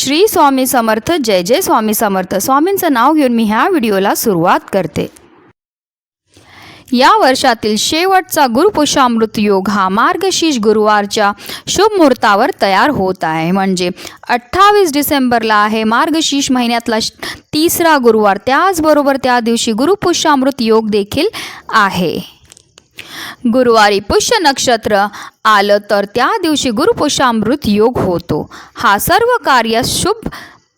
श्री स्वामी समर्थ जय जय स्वामी समर्थ. स्वामींचं नाव घेऊन मी ह्या व्हिडिओला सुरुवात करते. या वर्षातील शेवटचा गुरुपुषामृत योग हा मार्गशीर्ष गुरुवारच्या शुभ मुहूर्तावर तयार होत आहे. म्हणजे अठ्ठावीस डिसेंबरला आहे. मार्गशीर्ष महिन्यातला तिसरा गुरुवार. त्याचबरोबर त्या दिवशी गुरुपुषामृत योग देखील आहे. गुरुवारी पुष्य नक्षत्र आलं तर त्या दिवशी गुरुपुषामृत योग होतो. हा सर्व कार्य शुभ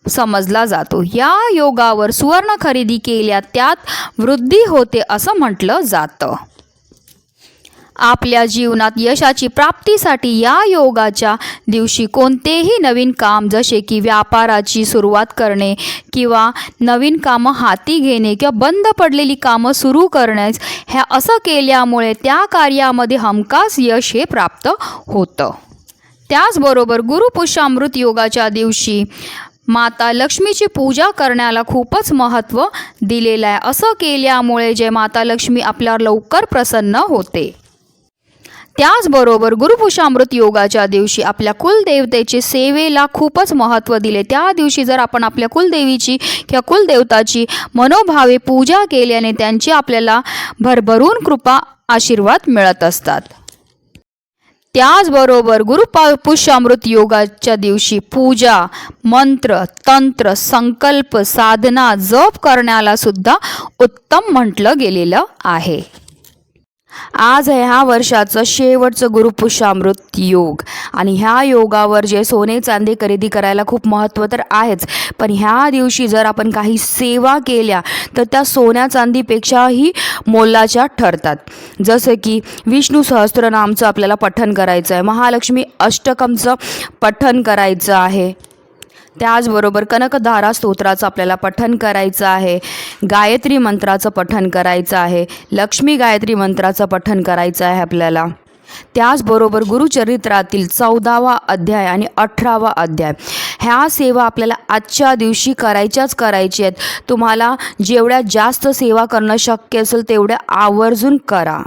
समजला जातो. या योगावर सुवर्ण खरेदी केल्या त्यात वृद्धी होते असं म्हटलं जातं. आपल्या जीवनात यशाची प्राप्तीसाठी या योगाच्या दिवशी कोणतेही नवीन काम जसे की व्यापाराची सुरुवात करणे किंवा नवीन कामं हाती घेणे किंवा बंद पडलेली कामं सुरू करण्यास ह्या असं केल्यामुळे त्या कार्यामध्ये हमखास यश हे प्राप्त होतं. त्याचबरोबर गुरुपुष्यामृत योगाच्या दिवशी माता लक्ष्मीची पूजा करण्याला खूपच महत्त्व दिलेलं आहे. असं केल्यामुळे जे माता लक्ष्मी आपल्यावर लवकर प्रसन्न होते. त्याचबरोबर गुरुपुषामृत योगाच्या दिवशी आपल्या कुलदेवतेचे सेवेला खूपच महत्त्व दिले. त्या दिवशी जर आपण आपल्या कुलदेवीची किंवा कुलदेवताची मनोभावे पूजा केल्याने त्यांची आपल्याला भरभरून कृपा आशीर्वाद मिळत असतात. त्याचबरोबर गुरुपा पुष्यामृत योगाच्या दिवशी पूजा मंत्र तंत्र संकल्प साधना जप करण्याला सुद्धा उत्तम म्हटलं गेलेलं आहे. आज आहे ह्या वर्षाचं शेवटचं गुरुपुषामृत योग. आणि ह्या योगावर जे सोने चांदी खरेदी करायला खूप महत्त्व तर आहेच. पण ह्या दिवशी जर आपण काही सेवा केल्या तर त्या सोन्या चांदीपेक्षाही मोलाच्या ठरतात. जसं की विष्णू सहस्त्रनामचं आपल्याला पठण करायचं आहे महालक्ष्मी अष्टकमचं पठण करायचं आहे. त्याचबरोबर कनकधारा स्तोत्राचं आपल्याला पठन करायचं आहे. गायत्री मंत्राचं पठन करायचं आहे. लक्ष्मी गायत्री मंत्राचं पठन करायचं आहे आपल्याला. त्याचबरोबर गुरुचरित्रातील चौदावा अध्याय आणि अठरावा अध्याय. ह्या सेवा आपल्याला आजच्या दिवशी करायच्याच करायची आहेत. तुम्हाला जेवढ्या जास्त सेवा करणं शक्य असेल तेवढ्या आवर्जून करा.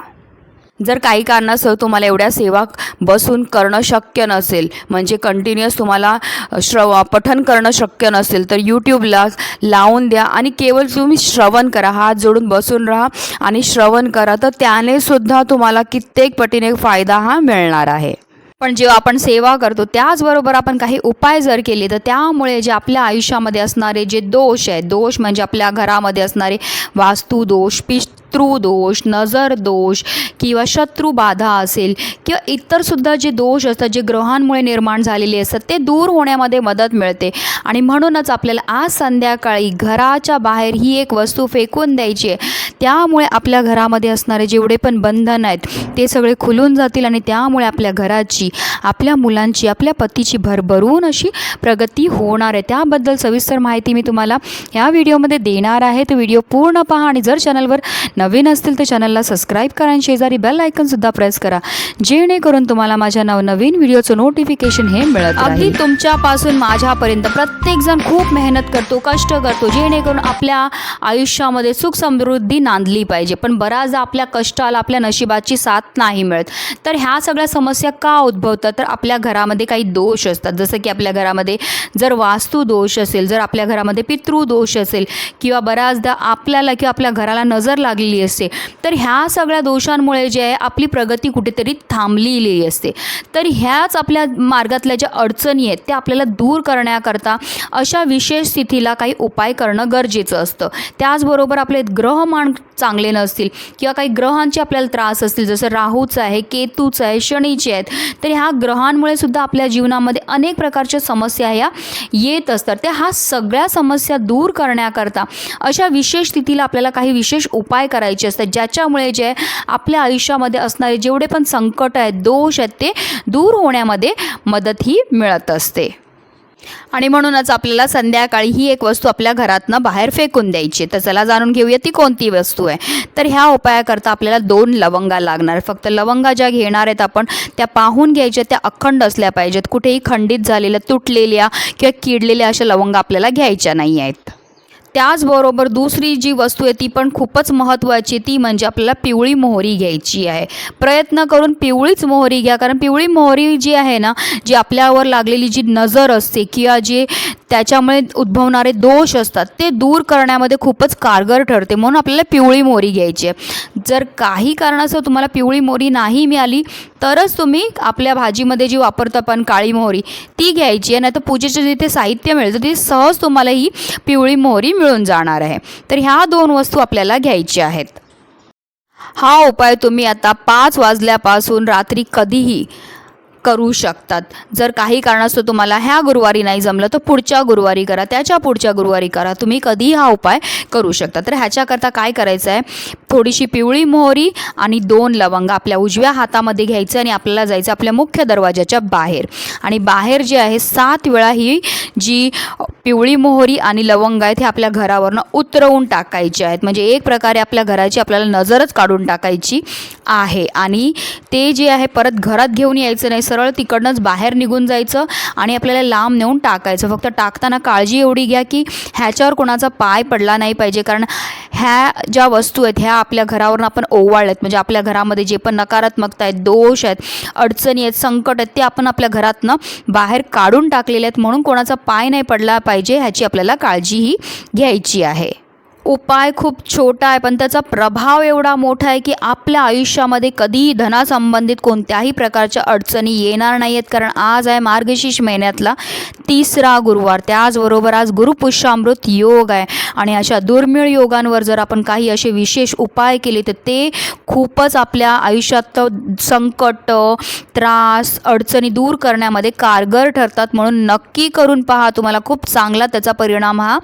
जर काही कारणास्तव तुम्हाला एवढ्या सेवा बसून करणं शक्य नसेल म्हणजे कंटिन्युअस तुम्हाला श्रव पठन करणं शक्य नसेल तर यूट्यूबला लावून द्या आणि केवळ तुम्ही श्रवण करा हात जोडून बसून राहा आणि श्रवण करा तर त्याने सुद्धा तुम्हाला कित्येक पटीने फायदा हा मिळणार आहे. पण जेव्हा आपण सेवा करतो त्याचबरोबर आपण काही उपाय जर केले तर त्यामुळे जे आपल्या आयुष्यामध्ये असणारे जे दोष आहेत दोष म्हणजे आपल्या घरामध्ये असणारे वास्तू दोष पिष्ट पितृदोष नजर दोष किंवा शत्रुबाधा असेल किंवा इतरसुद्धा जे दोष असतात जे ग्रहांमुळे निर्माण झालेले असतात ते दूर होण्यामध्ये मदत मिळते. आणि म्हणूनच आपल्याला आज संध्याकाळी घराच्या बाहेर ही एक वस्तू फेकून द्यायची आहे. त्यामुळे आपल्या घरामध्ये असणारे जेवढे पण बंधन आहेत ते सगळे खुलून जातील आणि त्यामुळे आपल्या घराची आपल्या मुलांची आपल्या पतीची भरभरून अशी प्रगती होणार आहे. त्याबद्दल सविस्तर माहिती मी तुम्हाला या व्हिडिओमध्ये देणार आहे. तो व्हिडिओ पूर्ण पहा आणि जर चॅनलवर नवीन असतील तर चॅनलला सबस्क्राईब करा आणि शेजारी बेल आयकनसुद्धा प्रेस करा. जेणेकरून तुम्हाला माझ्या नवनवीन व्हिडिओचं नोटिफिकेशन हे मिळत अगदी तुमच्यापासून माझ्यापर्यंत प्रत्येकजण खूप मेहनत करतो कष्ट करतो जेणेकरून आपल्या आयुष्यामध्ये सुख समृद्धी नांदली पाहिजे. पण बऱ्याचदा आपल्या कष्टाला आपल्या नशिबाची साथ नाही मिळत. तर ह्या सगळ्या समस्या का उद्भवतात? तर आपल्या घरामध्ये काही दोष असतात. जसं की आपल्या घरामध्ये जर वास्तू दोष असेल जर आपल्या घरामध्ये पितृदोष असेल किंवा बऱ्याचदा आपल्याला किंवा आपल्या घराला नजर लागली लागलेली असते. तर ह्या सगळ्या दोषांमुळे जे आहे आपली प्रगती कुठेतरी थांबलेली असते. तर ह्याच आपल्या मार्गातल्या ज्या अडचणी आहेत त्या आपल्याला दूर करण्याकरता अशा विशेष स्थितीला काही उपाय करणं गरजेचं असतं. त्याचबरोबर आपले ग्रहमान चांगले नसतील किंवा काही ग्रहांचे आपल्याला त्रास असतील जसं राहूचं आहे केतूचं आहे शनीचे आहेत तर ह्या ग्रहांमुळे सुद्धा आपल्या जीवनामध्ये अनेक प्रकारच्या समस्या ह्या येत असतात. त्या ह्या सगळ्या समस्या दूर करण्याकरता अशा विशेष स्थितीला आपल्याला काही विशेष उपाय करायची असतात ज्याच्यामुळे जे आपल्या आयुष्यामध्ये असणारे जेवढे पण संकट आहेत दोष आहेत ते दूर होण्यामध्ये मदत ही मिळत असते. आणि म्हणूनच आपल्याला संध्याकाळी ही एक वस्तू आपल्या घरातनं बाहेर फेकून द्यायची तर चला जाणून घेऊया ती कोणती वस्तू आहे. तर ह्या उपायाकरता आपल्याला दोन लवंगा लागणार. फक्त लवंगा ज्या घेणार आहेत आपण त्या पाहून घ्यायच्या त्या अखंड असल्या पाहिजेत. कुठेही खंडित झालेल्या तुटलेल्या किंवा किडलेल्या अशा लवंगा आपल्याला घ्यायच्या नाही आहेत. त्याचबरोबर दुसरी जी वस्तू आहे ती पण खूपच महत्त्वाची ती म्हणजे आपल्याला पिवळी मोहरी घ्यायची आहे. प्रयत्न करून पिवळीच मोहरी घ्या. कारण पिवळी मोहरी जी आहे ना जी आपल्यावर लागलेली जी नजर असते किंवा जे त्याच्यामुळे उद्भवणारे दोष असतात. ते दूर करण्यामध्ये खूपच कारगर ठरते. म्हणून आपल्याला पिवळी मोहरी घ्यायची आहे. जर काही कारणास्तव तुम्हाला पिवळी मोरी नाही मिळाली तरच तुम्ही आपल्या भाजीमध्ये जी वापरतो आपण काळी मोहरी ती घ्यायची आहे. नाही तर पूजेचे जिथे साहित्य मिळतं तिथे सहज तुम्हाला ही पिवळी मोहरी मिळून जाणार आहे. तर ह्या दोन वस्तू आपल्याला घ्यायच्या आहेत. हा उपाय तुम्ही आता पाच वाजल्यापासून रात्री कधीही करू शकतात. जर काही कारणास्तव तुम्हाला ह्या गुरुवारी नाही जमलं तर पुढच्या गुरुवारी करा त्याच्या पुढच्या गुरुवारी करा. तुम्ही कधीही हा उपाय करू शकता. तर ह्याच्याकरता काय करायचं आहे थोडीशी पिवळी मोहरी आणि दोन लवंग आपल्या उजव्या हातामध्ये घ्यायचं आणि आपल्याला जायचं आपल्या मुख्य दरवाजाच्या बाहेर. आणि बाहेर जे आहे सात वेळा ही जी पिवळी मोहरी आणि लवंग आहेत हे आपल्या घरावरनं उतरवून टाकायचे आहेत. म्हणजे एक प्रकारे आपल्या घराची आपल्याला नजरच काढून टाकायची आहे. आणि ते जे आहे परत घरात घेऊन यायचं नाही सरळ तिकडनंच बाहेर निघून जायचं आणि आपल्याला लांब नेऊन टाकायचं. फक्त टाकताना काळजी एवढी घ्या की ह्याच्यावर कोणाचा पाय पडला नाही पाहिजे. कारण ह्या ज्या वस्तू आहेत ह्या आपल्या घरावरून आपण ओवाळल्यात म्हणजे आपल्या घरामध्ये जे पण नकारात्मकता आहेत दोष आहेत अडचणी आहेत संकट आहेत ते आपण आपल्या घरातनं बाहेर काढून टाकलेले आहेत. म्हणून कोणाचा पाय नाही पडला पाहिजे ह्याची आपल्याला काळजीही घ्यायची आहे. उपाय खूप छोटा आहे पण त्याचा प्रभाव एवढा मोठा आहे की आपल्या आयुष्यामध्ये कधीही धनासंबंधित कोणत्याही प्रकारच्या अडचणी येणार नाही आहेत कारण आज आहे मार्गशीर्ष महिन्यातला तिसरा गुरुवार. त्याचबरोबर आज गुरुपुष्यामृत योग आहे. आणि अशा दुर्मिळ योगांवर जर आपण काही असे विशेष उपाय केले तर ते खूपच आपल्या आयुष्यात संकट त्रास अडचणी दूर करण्यामध्ये कारगर ठरतात. म्हणून नक्की करून पहा तुम्हाला खूप चांगला त्याचा परिणाम हा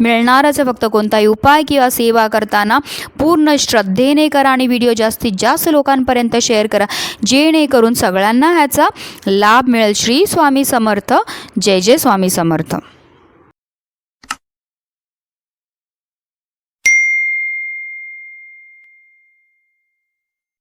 मिळणारच आहे. फक्त कोणताही उपाय किंवा सेवा करताना पूर्ण श्रद्धेने करा आणि व्हिडिओ जास्तीत जास्त लोकांपर्यंत शेअर करा. जेणेकरून सगळ्यांना ह्याचा लाभ मिळेल. श्री स्वामी समर्थ. जय जय स्वामी समर्थ.